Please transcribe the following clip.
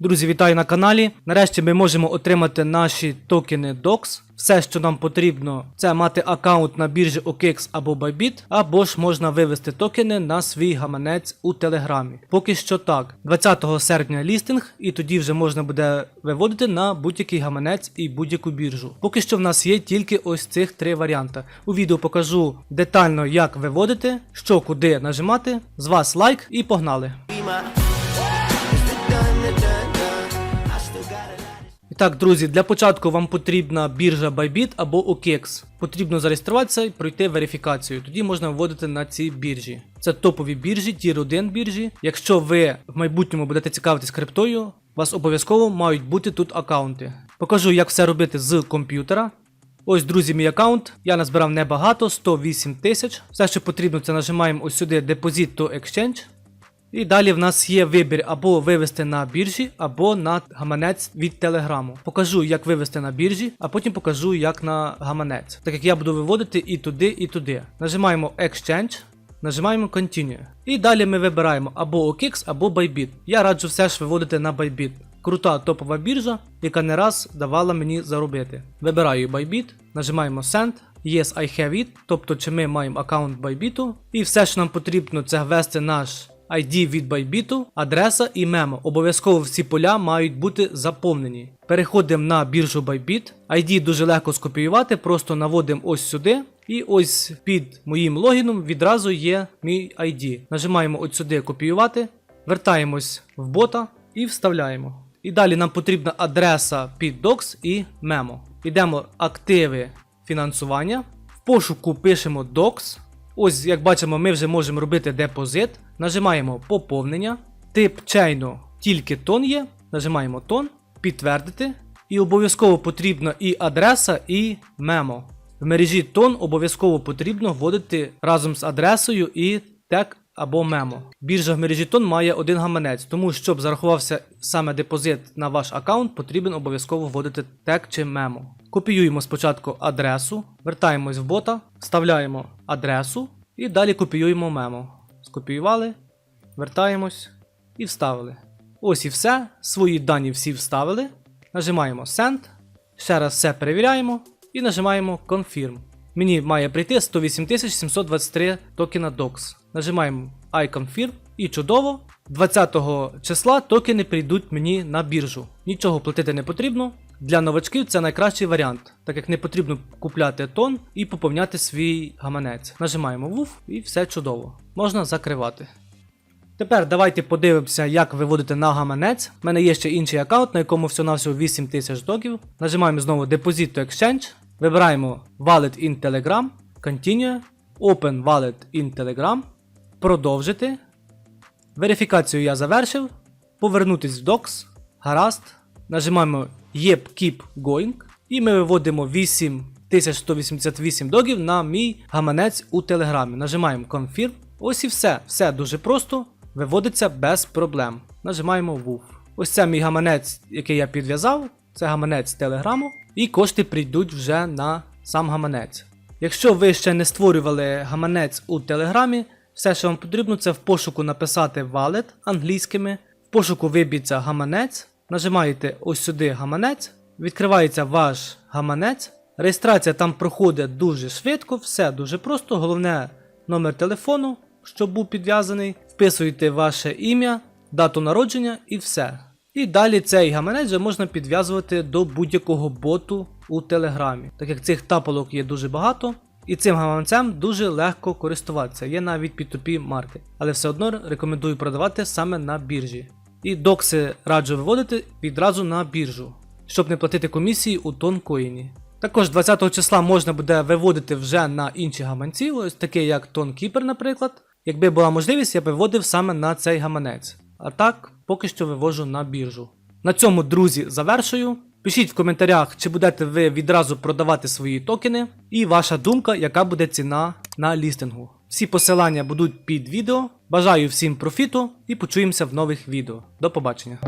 Друзі, вітаю на каналі. Нарешті ми можемо отримати наші токени DOX. Все, що нам потрібно, це мати аккаунт на біржі OKX або Bybit, або ж можна вивести токени на свій гаманець у Телеграмі. Поки що так. 20 серпня лістинг, і тоді вже можна буде виводити на будь-який гаманець і будь-яку біржу. Поки що в нас є тільки ось цих три варіанти. У відео покажу детально, як виводити, що куди нажимати. З вас лайк і погнали. Так, друзі, для початку вам потрібна біржа Bybit або OKX. Потрібно зареєструватися і пройти верифікацію. Тоді можна вводити на ці біржі. Це топові біржі, тір 1 біржі. Якщо ви в майбутньому будете цікавитись криптою, у вас обов'язково мають бути тут аккаунти. Покажу, як все робити з комп'ютера. Ось, друзі, мій аккаунт. Я назбирав небагато, 108 тисяч. Все, що потрібно, це нажимаємо ось сюди Deposit to Exchange. І далі в нас є вибір або вивести на біржі, або на гаманець від телеграму. Покажу, як вивести на біржі, а потім покажу, як на гаманець. Так як я буду виводити і туди, і туди. Нажимаємо Exchange, нажимаємо Continue. І далі ми вибираємо або OKX, або Bybit. Я раджу все ж виводити на Bybit. Крута топова біржа, яка не раз давала мені заробити. Вибираю Bybit, нажимаємо Send. Yes, I have it, тобто чи ми маємо аккаунт Bybit. І все, що нам потрібно, це ввести наш ID від Bybit, адреса і мемо. Обов'язково всі поля мають бути заповнені. Переходимо на біржу Bybit. ID дуже легко скопіювати, просто наводимо ось сюди. І ось під моїм логіном відразу є мій ID. Нажимаємо ось сюди копіювати, вертаємось в бота і вставляємо. І далі нам потрібна адреса під Docs і мемо. Йдемо активи фінансування. В пошуку пишемо Docs. Ось, як бачимо, ми вже можемо робити депозит. Нажимаємо поповнення. Тип чейну тільки тон є. Нажимаємо тон, підтвердити. І обов'язково потрібна і адреса, і мемо. В мережі тон обов'язково потрібно вводити разом з адресою і тег або мемо. Біржа в мережі тон має один гаманець, тому щоб зарахувався саме депозит на ваш аккаунт, потрібен обов'язково вводити тег чи мемо. Копіюємо спочатку адресу, вертаємось в бота, вставляємо адресу і далі копіюємо мемо. Скопіювали, вертаємось і вставили. Ось і все. Свої дані всі вставили. Нажимаємо Send. Ще раз все перевіряємо і нажимаємо Confirm. Мені має прийти 108 723 токена DOX. Нажимаємо I confirm і чудово. 20 числа токени прийдуть мені на біржу. Нічого платити не потрібно. Для новачків це найкращий варіант, так як не потрібно купляти тон і поповняти свій гаманець. Нажимаємо WUF і все чудово. Можна закривати. Тепер давайте подивимося, як виводити на гаманець. У мене є ще інший аккаунт, на якому всього-навсього 8 тисяч доків. Нажимаємо знову Deposit to Exchange. Вибираємо Wallet in Telegram, Continue, Open Wallet in Telegram, продовжити. Верифікацію я завершив. Повернутись в Docs. Гаразд. Нажимаємо Yep Keep Going. І ми виводимо 8188 догів на мій гаманець у Телеграмі. Нажимаємо Confirm. Ось і все. Все дуже просто. Виводиться без проблем. Нажимаємо WUF. Ось це мій гаманець, який я підв'язав. Це гаманець Телеграму. І кошти прийдуть вже на сам гаманець. Якщо ви ще не створювали гаманець у Телеграмі, все, що вам потрібно, це в пошуку написати wallet англійськими. В пошуку виб'ється гаманець. Нажимаєте ось сюди гаманець, відкривається ваш гаманець. Реєстрація там проходить дуже швидко, все дуже просто. Головне номер телефону, щоб був підв'язаний. Вписуєте ваше ім'я, дату народження і все. І далі цей гаманець вже можна підв'язувати до будь-якого боту у Телеграмі, так як цих тапалок є дуже багато. І цим гаманцем дуже легко користуватися. Є навіть P2P марки, але все одно рекомендую продавати саме на біржі. І докси раджу виводити відразу на біржу, щоб не платити комісії у тонкоїні. Також 20 числа можна буде виводити вже на інші гаманці, ось такі як TonKeeper, наприклад. Якби була можливість, я б виводив саме на цей гаманець. А так, поки що вивожу на біржу. На цьому, друзі, завершую. Пишіть в коментарях, чи будете ви відразу продавати свої токени, і ваша думка, яка буде ціна на лістингу. Всі посилання будуть під відео. Бажаю всім профіту і почуємося в нових відео. До побачення.